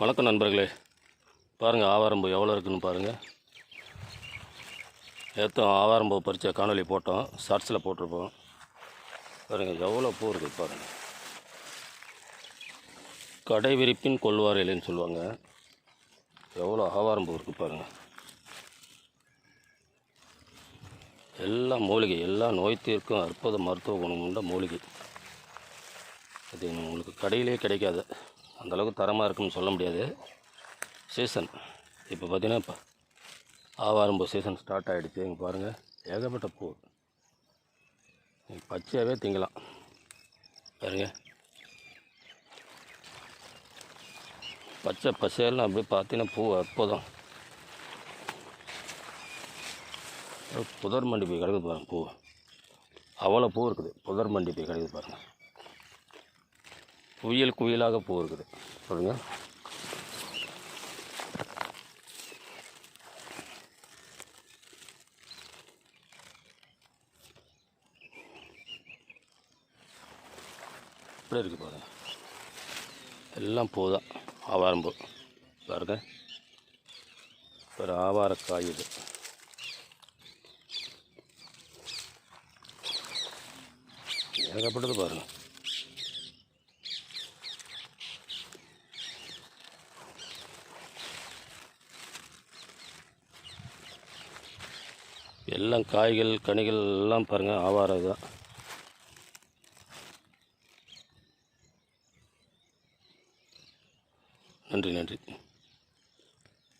வணக்கம் நண்பர்களே. பாருங்கள் ஆவாரம்பூ எவ்வளோ இருக்குதுன்னு பாருங்கள் நேற்றும் ஆவாரம்பூ பறித்த காணொளி போட்டோம் ஷார்ட்ஸில் போட்டிருப்போம். பாருங்கள் எவ்வளோ பூ இருக்குது பாருங்கள் கடை விரிப்பின் கொள்வார் இலைன்னு சொல்லுவாங்க. எவ்வளோ ஆவாரம்பூ இருக்குது பாருங்கள் எல்லா மூலிகை எல்லா நோய் தீர்க்கும் அற்புத மருத்துவ குணம் உள்ள மூலிகை. அது உங்களுக்கு கடையிலே கிடைக்காது. அந்தளவுக்கு தரமாக இருக்குன்னு சொல்ல முடியாது. சீசன் இப்போ பார்த்தீங்கன்னா இப்போ ஆவாரம்பூ சீசன் ஸ்டார்ட் ஆகிடுச்சு இங்கே பாருங்கள் ஏகப்பட்ட பூ. பச்சையாகவே திங்கலாம். பாருங்க. பச்சை பசையெல்லாம் அப்படியே பார்த்தீங்கன்னா பூ அற்புதம். புதர் மண்டி போய் கிடக்குது பாருங்கள் பூ. அவ்வளோ பூ இருக்குது. புதர் மண்டி போய் கிடக்குது பாருங்கள் குயில் குயிலாக பூ இருக்குது. பாருங்க இப்படி இருக்குது பாருங்க. எல்லாம் பூ தான். ஆவாரம்பூ பாருங்க. ஒரு ஆவாரக்காய் இது. ஏகப்பட்டது பாருங்கள் எல்லாம் காய்கள் கனிகள் எல்லாம் பாருங்கள் ஆவாரம் தான். நன்றி நன்றி.